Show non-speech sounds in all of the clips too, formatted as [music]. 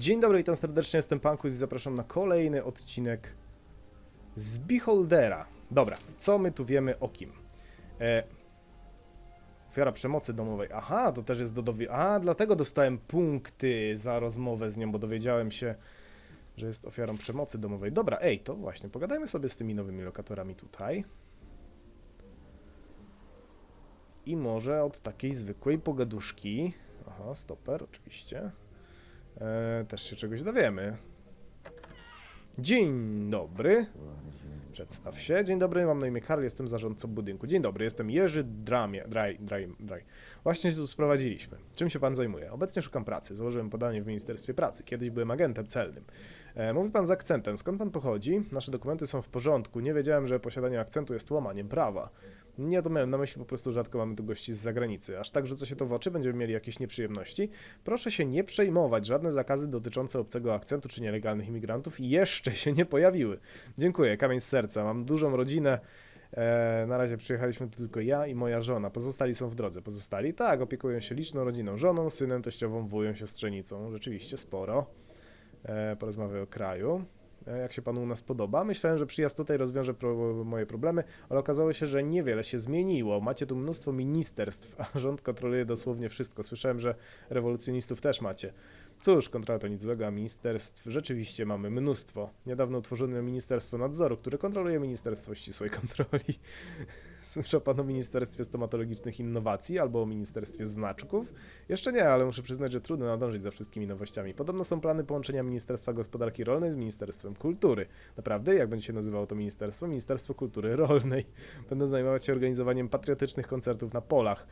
Dzień dobry, witam serdecznie, jestem Pankus i zapraszam na kolejny odcinek z Beholdera. Dobra, co my tu wiemy o kim? E, ofiara przemocy domowej. Aha, to też jest do. A, dlatego dostałem punkty za rozmowę z nią, bo dowiedziałem się, że jest ofiarą przemocy domowej. Dobra, ej, to właśnie, pogadajmy sobie z tymi nowymi lokatorami tutaj. I może od takiej zwykłej pogaduszki. Aha, stoper, oczywiście. E, też się czegoś dowiemy. Dzień dobry. Przedstaw się. Dzień dobry, mam na imię Karl, jestem zarządcą budynku. Dzień dobry, jestem Jerzy Dramie. Draj, draj, draj. Właśnie się tu sprowadziliśmy. Czym się pan zajmuje? Obecnie szukam pracy. Założyłem podanie w Ministerstwie Pracy. Kiedyś byłem agentem celnym. E, mówi pan z akcentem. Skąd pan pochodzi? Nasze dokumenty są w porządku. Nie wiedziałem, że posiadanie akcentu jest łamaniem prawa. Nie to miałem na myśli, po prostu rzadko mamy tu gości z zagranicy. Aż tak rzucę się to w oczy, będziemy mieli jakieś nieprzyjemności. Proszę się nie przejmować, żadne zakazy dotyczące obcego akcentu czy nielegalnych imigrantów jeszcze się nie pojawiły. Dziękuję, kamień z serca. Mam dużą rodzinę. E, na razie przyjechaliśmy tu tylko ja i moja żona. Pozostali są w drodze. Pozostali? Tak, opiekują się liczną rodziną. Żoną, synem, teściową, wują, siostrzenicą. Rzeczywiście sporo. E, porozmawiaj o kraju. E, jak się panu u nas podoba? Myślałem, że przyjazd tutaj rozwiąże pro, moje problemy, ale okazało się, że niewiele się zmieniło. Macie tu mnóstwo ministerstw, a rząd kontroluje dosłownie wszystko. Słyszałem, że rewolucjonistów też macie. Cóż, kontrola to nic złego, a ministerstw rzeczywiście mamy mnóstwo. Niedawno utworzono Ministerstwo Nadzoru, które kontroluje Ministerstwo Ścisłej [laughs] Kontroli. Słyszał pan o Ministerstwie Stomatologicznych Innowacji albo o Ministerstwie Znaczków? Jeszcze nie, ale muszę przyznać, że trudno nadążyć za wszystkimi nowościami. Podobno są plany połączenia Ministerstwa Gospodarki Rolnej z Ministerstwem Kultury. Naprawdę? Jak będzie się nazywało to ministerstwo? Ministerstwo Kultury Rolnej. Będą zajmować się organizowaniem patriotycznych koncertów na polach.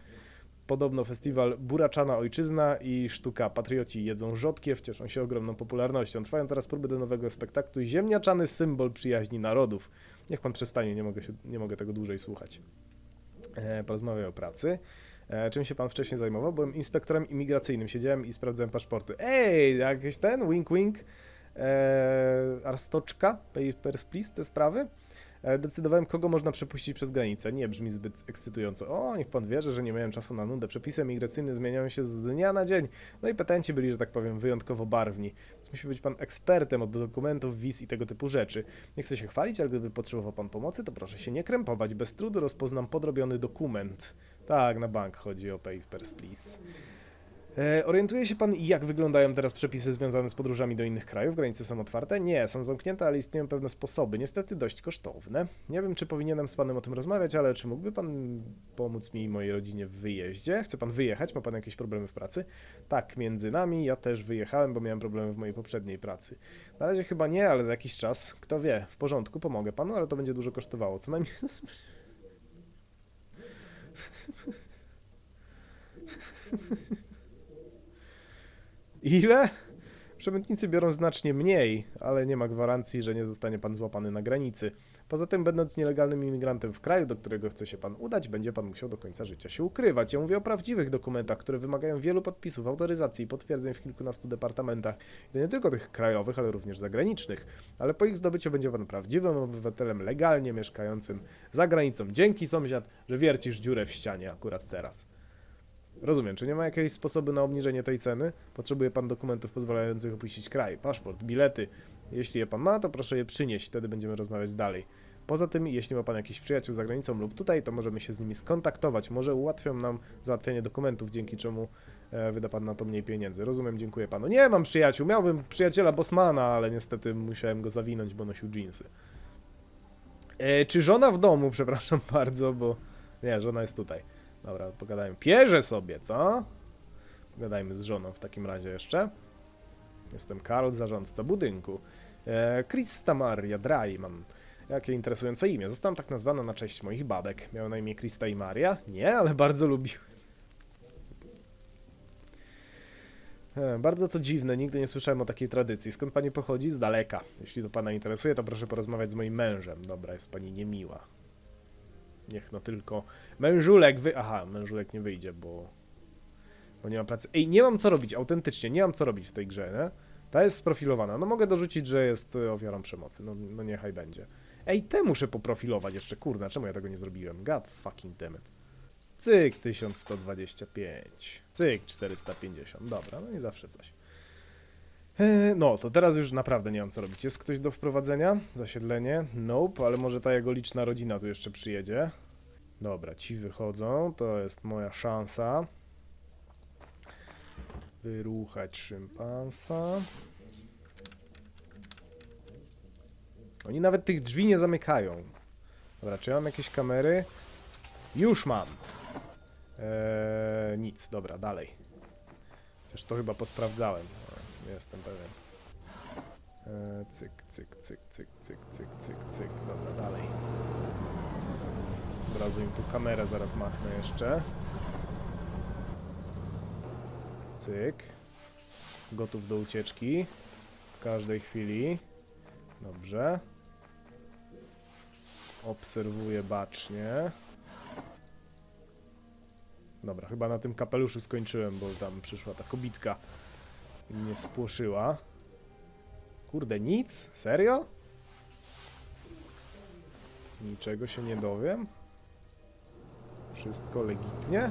Podobno festiwal Buraczana Ojczyzna i sztuka Patrioci jedzą rzodkiew cieszą się ogromną popularnością. Trwają teraz próby do nowego spektaklu Ziemniaczany symbol przyjaźni narodów. Niech pan przestanie, nie mogę, się, nie mogę tego dłużej słuchać. E, porozmawiaj o pracy. E, czym się pan wcześniej zajmował? Byłem inspektorem imigracyjnym, siedziałem i sprawdzałem paszporty. Ej, jakiś ten, wink wink, e, arstoczka, papers please, te sprawy? E, Decydowałem, kogo można przepuścić przez granicę. Nie brzmi zbyt ekscytująco. O, niech pan wierzy, że nie miałem czasu na nudę. Przepisy migracyjne zmieniają się z dnia na dzień. No i petenci byli, że tak powiem, wyjątkowo barwni. Więc musi być pan ekspertem od dokumentów, wiz i tego typu rzeczy. Nie chcę się chwalić, ale gdyby potrzebował pan pomocy, to proszę się nie krępować. Bez trudu rozpoznam podrobiony dokument. Tak, na bank chodzi o papers, please. E, orientuje się pan, jak wyglądają teraz przepisy związane z podróżami do innych krajów? Granice są otwarte? Nie, są zamknięte, ale istnieją pewne sposoby, niestety dość kosztowne. Nie wiem, czy powinienem z panem o tym rozmawiać, ale czy mógłby pan pomóc mi i mojej rodzinie w wyjeździe? Chce pan wyjechać? Ma pan jakieś problemy w pracy? Tak, między nami, ja też wyjechałem, bo miałem problemy w mojej poprzedniej pracy. Na razie chyba nie, ale za jakiś czas, kto wie, w porządku, pomogę panu, ale to będzie dużo kosztowało, co najmniej... [laughs] Ile? Przemytnicy biorą znacznie mniej, ale nie ma gwarancji, że nie zostanie pan złapany na granicy. Poza tym, będąc nielegalnym imigrantem w kraju, do którego chce się pan udać, będzie pan musiał do końca życia się ukrywać. Ja mówię o prawdziwych dokumentach, które wymagają wielu podpisów, autoryzacji i potwierdzeń w kilkunastu departamentach. I to nie tylko tych krajowych, ale również zagranicznych. Ale po ich zdobyciu będzie pan prawdziwym obywatelem legalnie mieszkającym za granicą. Dzięki sąsiad, że wiercisz dziurę w ścianie akurat teraz. Rozumiem, czy nie ma jakiegoś sposobu na obniżenie tej ceny? Potrzebuje pan dokumentów pozwalających opuścić kraj, paszport, bilety. Jeśli je pan ma, to proszę je przynieść, wtedy będziemy rozmawiać dalej. Poza tym, jeśli ma pan jakichś przyjaciół za granicą lub tutaj, to możemy się z nimi skontaktować. Może ułatwią nam załatwienie dokumentów, dzięki czemu e, wyda pan na to mniej pieniędzy. Rozumiem, dziękuję panu. Nie mam przyjaciół, miałbym przyjaciela Bosmana, ale niestety musiałem go zawinąć, bo nosił dżinsy. E, czy żona w domu, [laughs] przepraszam bardzo, bo... Nie, żona jest tutaj. Dobra, pogadajmy. Pierze sobie, co? Pogadajmy z żoną w takim razie jeszcze. Jestem Karl, zarządca budynku. E, Krista Maria Drai mam. Jakie interesujące imię. Zostałam tak nazwana na cześć moich babek. Miały na imię Krista i Maria? Nie, ale bardzo lubiły. E, Bardzo to dziwne, nigdy nie słyszałem o takiej tradycji. Skąd pani pochodzi? Z daleka. Jeśli to pana interesuje, to proszę porozmawiać z moim mężem. Dobra, jest pani niemiła. Niech no tylko mężulek wy... Aha, mężulek nie wyjdzie, bo... Bo nie ma pracy. Ej, nie mam co robić, autentycznie, nie mam co robić w tej grze, nie? Ta jest sprofilowana. No mogę dorzucić, że jest y, ofiarą przemocy. No, no niechaj będzie. Ej, te muszę poprofilować jeszcze, kurna, czemu ja tego nie zrobiłem? God fucking dammit. Cyk 1125. Cyk 450. Dobra, no i zawsze coś. E, No, to teraz już naprawdę nie mam co robić. Jest ktoś do wprowadzenia? Zasiedlenie? Nope, ale może ta jego liczna rodzina tu jeszcze przyjedzie. Dobra, ci wychodzą, to jest moja szansa. Wyruchać szympansa. Oni nawet tych drzwi nie zamykają. Dobra, czy ja mam jakieś kamery? Już mam. Eee, nic, dobra, dalej. Chociaż to chyba posprawdzałem. E, jestem pewien. Eee, cyk, cyk, cyk, cyk, cyk, cyk, cyk, cyk. Dobra, dalej. Od razu im tu kamerę zaraz machnę jeszcze. Cyk. Gotów do ucieczki. W każdej chwili. Dobrze. Obserwuję bacznie. Dobra, chyba na tym kapeluszu skończyłem, bo tam przyszła ta kobitka i mnie spłoszyła. Kurde, nic? Serio? Niczego się nie dowiem? Wszystko legitnie?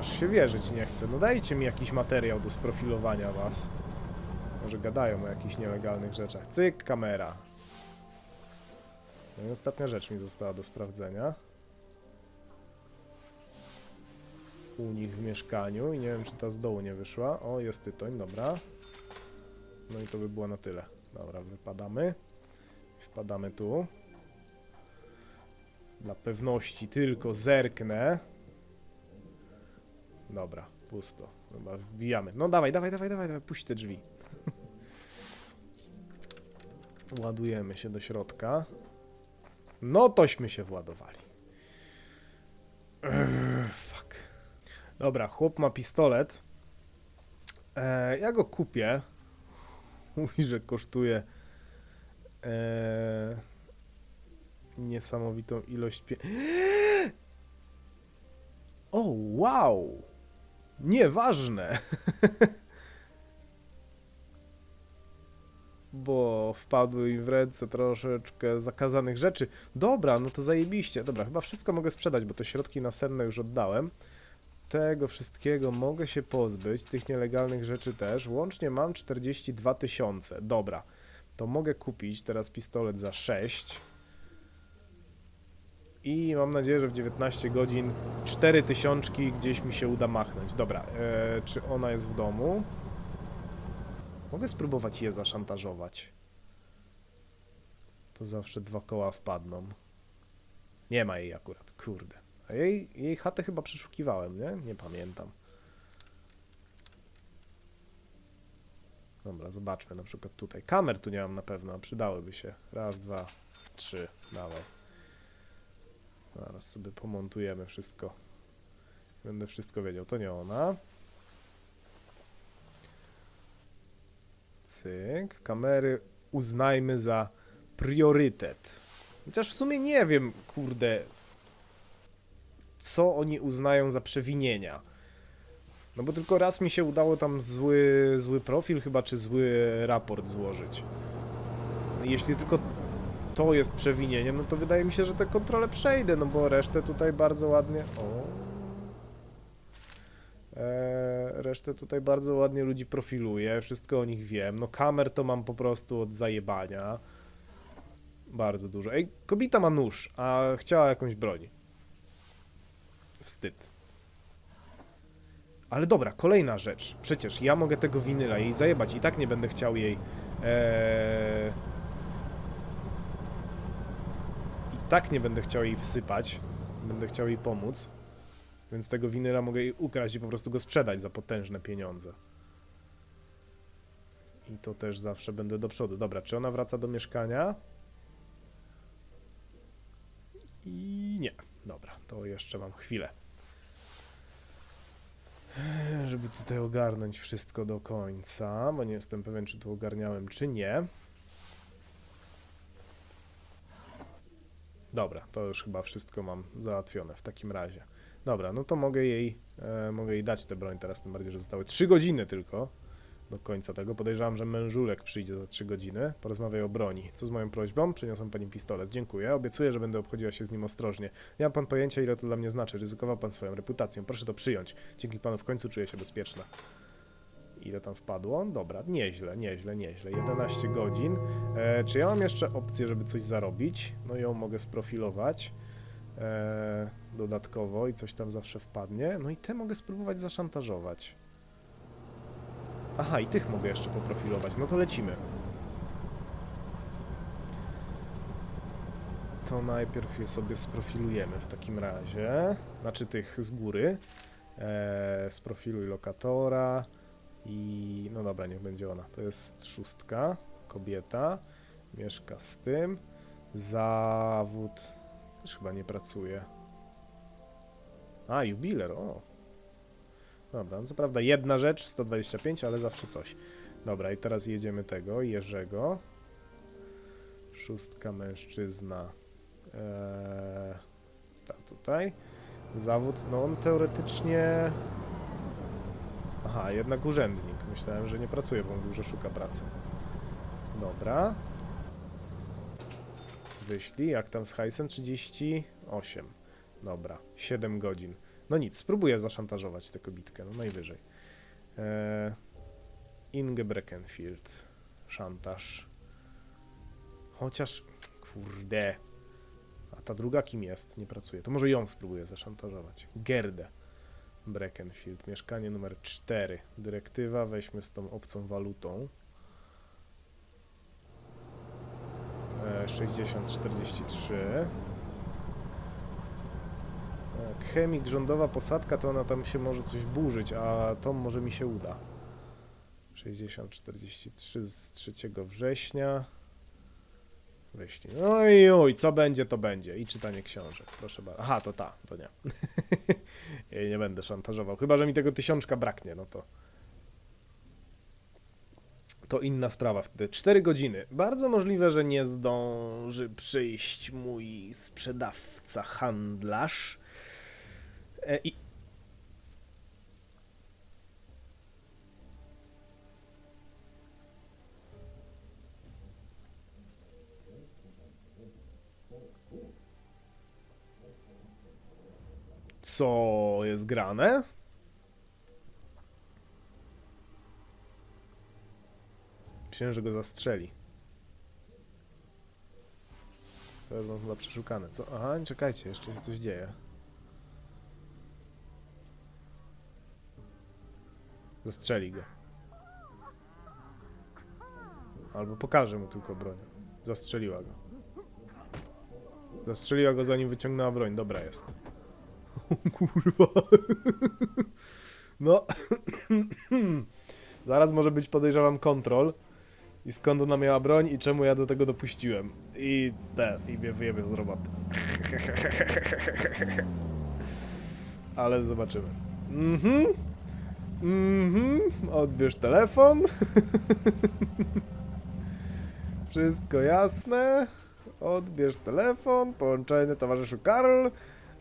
Aż się wierzyć nie chcę. No dajcie mi jakiś materiał do sprofilowania was. Może gadają o jakichś nielegalnych rzeczach. Cyk, kamera. No i ostatnia rzecz mi została do sprawdzenia. U nich w mieszkaniu i nie wiem, czy ta z dołu nie wyszła. O, jest tytoń, dobra. No i to by było na tyle. Dobra, wypadamy. Wpadamy tu. Dla pewności tylko zerknę. Dobra, pusto. Chyba wbijamy. No dawaj, dawaj, dawaj, dawaj, dawaj puść te drzwi. [laughs] Ładujemy się do środka. No tośmy się władowali. Ech, fuck. Dobra, chłop ma pistolet. E, ja go kupię. [laughs] Mówi, że kosztuje e, niesamowitą ilość pie... [gasps] O, wow! Nieważne! [laughs] Bo wpadły mi w ręce troszeczkę zakazanych rzeczy. Dobra, no to zajebiście. Dobra, chyba wszystko mogę sprzedać, bo te środki nasenne już oddałem. Tego wszystkiego mogę się pozbyć, tych nielegalnych rzeczy też. Łącznie mam 42 tysiące. Dobra, to mogę kupić teraz pistolet za 6. I mam nadzieję, że w 19 godzin 4 tysiączki gdzieś mi się uda machnąć. Dobra, e, czy ona jest w domu? Mogę spróbować je zaszantażować. To zawsze dwa koła wpadną. Nie ma jej akurat, kurde. A jej, jej chatę chyba przeszukiwałem, nie? Nie pamiętam. Dobra, zobaczmy na przykład tutaj. Kamer tu nie mam na pewno, a przydałyby się. Raz, dwa, trzy, dawaj. Zaraz sobie pomontujemy wszystko. Będę wszystko wiedział. To nie ona. Cyk. Kamery uznajmy za priorytet. Chociaż w sumie nie wiem, kurde, co oni uznają za przewinienia. No bo tylko raz mi się udało tam zły, zły profil chyba, czy zły raport złożyć. Jeśli tylko to jest przewinieniem, no to wydaje mi się, że te kontrole przejdę, no bo resztę tutaj bardzo ładnie... O. Eee, resztę tutaj bardzo ładnie ludzi profiluję, wszystko o nich wiem. No kamer to mam po prostu od zajebania. Bardzo dużo. Ej, kobieta ma nóż, a chciała jakąś broń. Wstyd. Ale dobra, kolejna rzecz. Przecież ja mogę tego winyla jej zajebać i tak nie będę chciał jej... Eee... I tak nie będę chciał jej wsypać. Będę chciał jej pomóc. Więc tego winyla mogę jej ukraść i po prostu go sprzedać za potężne pieniądze. I to też zawsze będę do przodu. Dobra, czy ona wraca do mieszkania? I nie. To jeszcze mam chwilę. Żeby tutaj ogarnąć wszystko do końca, bo nie jestem pewien, czy tu ogarniałem, czy nie. Dobra, to już chyba wszystko mam załatwione w takim razie. Dobra, no to mogę jej, e, mogę jej dać tę broń teraz, tym bardziej, że zostały 3 godziny tylko do końca tego. Podejrzewam, że mężulek przyjdzie za 3 godziny. Porozmawiaj o broni. Co z moją prośbą? Przyniosłem pani pistolet. Dziękuję. Obiecuję, że będę obchodziła się z nim ostrożnie. Nie ma pan pojęcia, ile to dla mnie znaczy. Ryzykował pan swoją reputacją. Proszę to przyjąć. Dzięki panu w końcu czuję się bezpieczna. Ile tam wpadło? Dobra, nieźle, nieźle, nieźle. 11 godzin. E, czy ja mam jeszcze opcję, żeby coś zarobić? No ją mogę sprofilować e, dodatkowo i coś tam zawsze wpadnie. No i te mogę spróbować zaszantażować. Aha, i tych mogę jeszcze poprofilować. No to lecimy. To najpierw je sobie sprofilujemy w takim razie. Znaczy tych z góry. Eee, sprofiluj lokatora. I no dobra, niech będzie ona. To jest szóstka. Kobieta. Mieszka z tym. Zawód. Też chyba nie pracuje. A, jubiler, o. Dobra, no co prawda jedna rzecz, 125, ale zawsze coś. Dobra, i teraz jedziemy tego, Jerzego. Szóstka mężczyzna. Eee, ta tutaj. Zawód, no on teoretycznie... Aha, jednak urzędnik. Myślałem, że nie pracuje, bo on dużo szuka pracy. Dobra. Wyślij, jak tam z hajsem? 38. Dobra, 7 godzin. No nic, spróbuję zaszantażować tę kobitkę, no najwyżej. Eee, Inge Breckenfield. Szantaż. Chociaż, kurde. A ta druga kim jest? Nie pracuje. To może ją spróbuję zaszantażować. Gerdę. Breckenfield. Mieszkanie numer 4. Dyrektywa. Weźmy z tą obcą walutą. E, 6043. Chemik, rządowa posadka, to ona tam się może coś burzyć, a to może mi się uda. 6043 z 3 września. Wyślij. No i oj, co będzie, to będzie. I czytanie książek, proszę bardzo. Aha, to ta, to nie. [laughs] jej nie będę szantażował. Chyba, że mi tego tysiączka braknie, no to. To inna sprawa wtedy. 4 godziny. Bardzo możliwe, że nie zdąży przyjść mój sprzedawca, handlarz. E, I Co jest grane? Myślałem, że go zastrzeli. Teraz mam chyba przeszukane. Co? Aha, czekajcie, jeszcze się coś dzieje. Zastrzeli go. Albo pokaże mu tylko broń. Zastrzeliła go. Zastrzeliła go zanim wyciągnęła broń. Dobra jest. O kurwa. No. [coughs] Zaraz może być podejrzewam kontrol. I skąd ona miała broń i czemu ja do tego dopuściłem. I te, i mnie wyjebie z roboty. [laughs] Ale zobaczymy. Mhm. Odbierz telefon. [laughs] Wszystko jasne. Odbierz telefon. Połączenie towarzyszu Karol.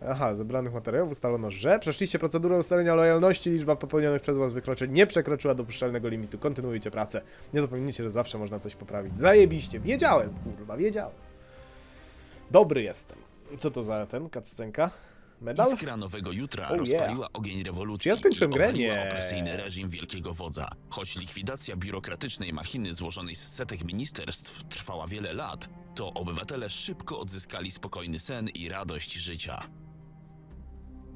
Aha, zebranych materiałów ustalono, że przeszliście procedurę ustalenia lojalności, liczba popełnionych przez was wykroczeń nie przekroczyła dopuszczalnego limitu. Kontynuujcie pracę. Nie zapomnijcie, że zawsze można coś poprawić. Zajebiście. Wiedziałem, kurwa, wiedziałem. Dobry jestem. Co to za ten, kaccenka? Medal? Iskra nowego jutra Oh, rozpaliła ogień rewolucji Czy ja skończyłem i grę? obaliła Nie. opresyjny reżim wielkiego wodza. Choć likwidacja biurokratycznej machiny złożonej z setek ministerstw trwała wiele lat, to obywatele szybko odzyskali spokojny sen i radość życia.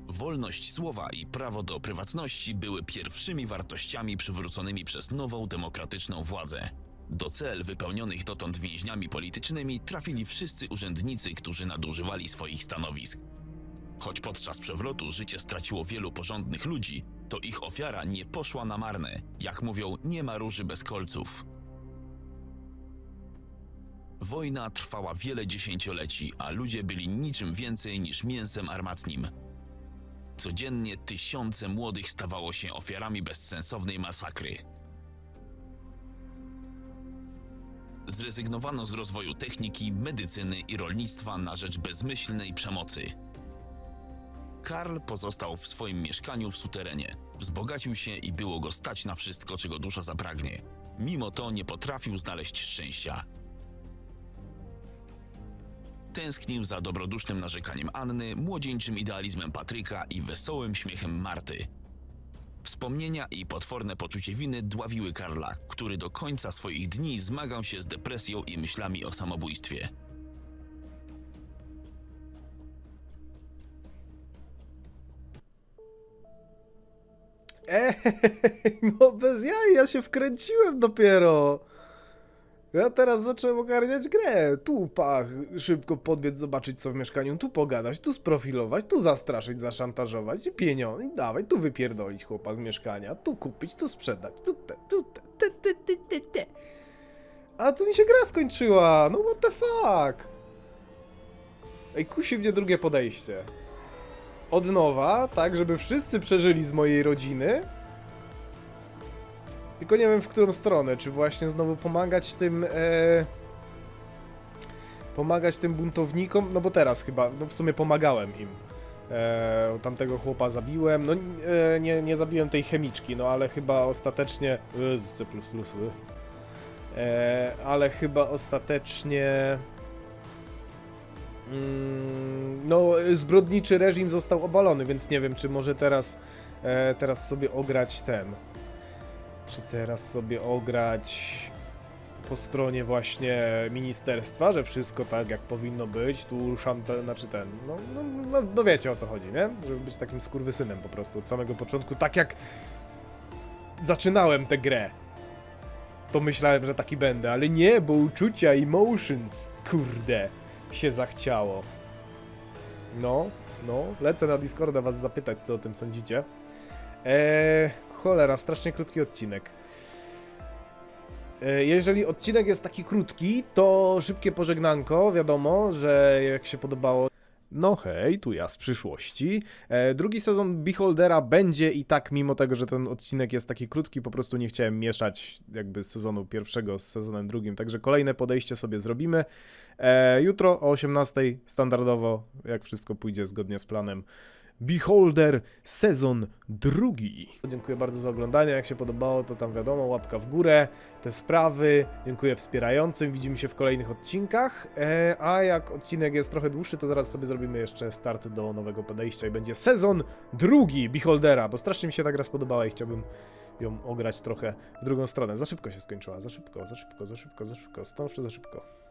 Wolność słowa i prawo do prywatności były pierwszymi wartościami przywróconymi przez nową demokratyczną władzę. Do cel wypełnionych dotąd więźniami politycznymi trafili wszyscy urzędnicy, którzy nadużywali swoich stanowisk. Choć podczas przewrotu życie straciło wielu porządnych ludzi, to ich ofiara nie poszła na marne. Jak mówią, nie ma róży bez kolców. Wojna trwała wiele dziesięcioleci, a ludzie byli niczym więcej niż mięsem armatnim. Codziennie tysiące młodych stawało się ofiarami bezsensownej masakry. Zrezygnowano z rozwoju techniki, medycyny i rolnictwa na rzecz bezmyślnej przemocy. Karl pozostał w swoim mieszkaniu w suterenie. Wzbogacił się i było go stać na wszystko, czego dusza zapragnie. Mimo to nie potrafił znaleźć szczęścia. Tęsknił za dobrodusznym narzekaniem Anny, młodzieńczym idealizmem Patryka i wesołym śmiechem Marty. Wspomnienia i potworne poczucie winy dławiły Karla, który do końca swoich dni zmagał się z depresją i myślami o samobójstwie. Ej, no bez jaj, ja się wkręciłem dopiero. Ja teraz zacząłem ogarniać grę. Tu pach, szybko podbiec, zobaczyć co w mieszkaniu, tu pogadać, tu sprofilować, tu zastraszyć, zaszantażować pieniądze, i dawaj, tu wypierdolić chłopa z mieszkania, tu kupić, tu sprzedać, tu te, tu te, te, te, te, te, te. A tu mi się gra skończyła, no what the fuck. Ej, kusi mnie drugie podejście. Od nowa, tak, żeby wszyscy przeżyli z mojej rodziny. Tylko nie wiem w którą stronę, czy właśnie znowu pomagać tym. E, pomagać tym buntownikom, no bo teraz chyba, no w sumie pomagałem im. E, tamtego chłopa zabiłem, no e, nie, nie zabiłem tej chemiczki, no ale chyba ostatecznie. E, C. E, ale chyba ostatecznie. Mm, no, zbrodniczy reżim został obalony, więc nie wiem, czy może teraz, e, teraz sobie ograć ten. Czy teraz sobie ograć po stronie właśnie ministerstwa, że wszystko tak jak powinno być, tu szanta, znaczy ten, no, no, no, no wiecie o co chodzi, nie? Żeby być takim skurwysynem po prostu od samego początku, tak jak zaczynałem tę grę. To myślałem, że taki będę, ale nie, bo uczucia, emotions, kurde, się zachciało. No, no, lecę na Discorda was zapytać, co o tym sądzicie. Eee, cholera, strasznie krótki odcinek. E, Jeżeli odcinek jest taki krótki, to szybkie pożegnanko, wiadomo, że jak się podobało. No hej, tu ja z przyszłości. E, drugi sezon Beholdera będzie i tak, mimo tego, że ten odcinek jest taki krótki, po prostu nie chciałem mieszać jakby sezonu pierwszego z sezonem drugim, także kolejne podejście sobie zrobimy. E, jutro o 18:00 standardowo, jak wszystko pójdzie zgodnie z planem. Beholder sezon drugi. Dziękuję bardzo za oglądanie. Jak się podobało, to tam wiadomo, łapka w górę, te sprawy. Dziękuję wspierającym. Widzimy się w kolejnych odcinkach. E, a jak odcinek jest trochę dłuższy, to zaraz sobie zrobimy jeszcze start do nowego podejścia i będzie sezon drugi Beholdera, bo strasznie mi się ta gra spodobała i chciałbym ją ograć trochę w drugą stronę. Za szybko się skończyła, za szybko, za szybko, za szybko, za szybko. Stanowczo za szybko.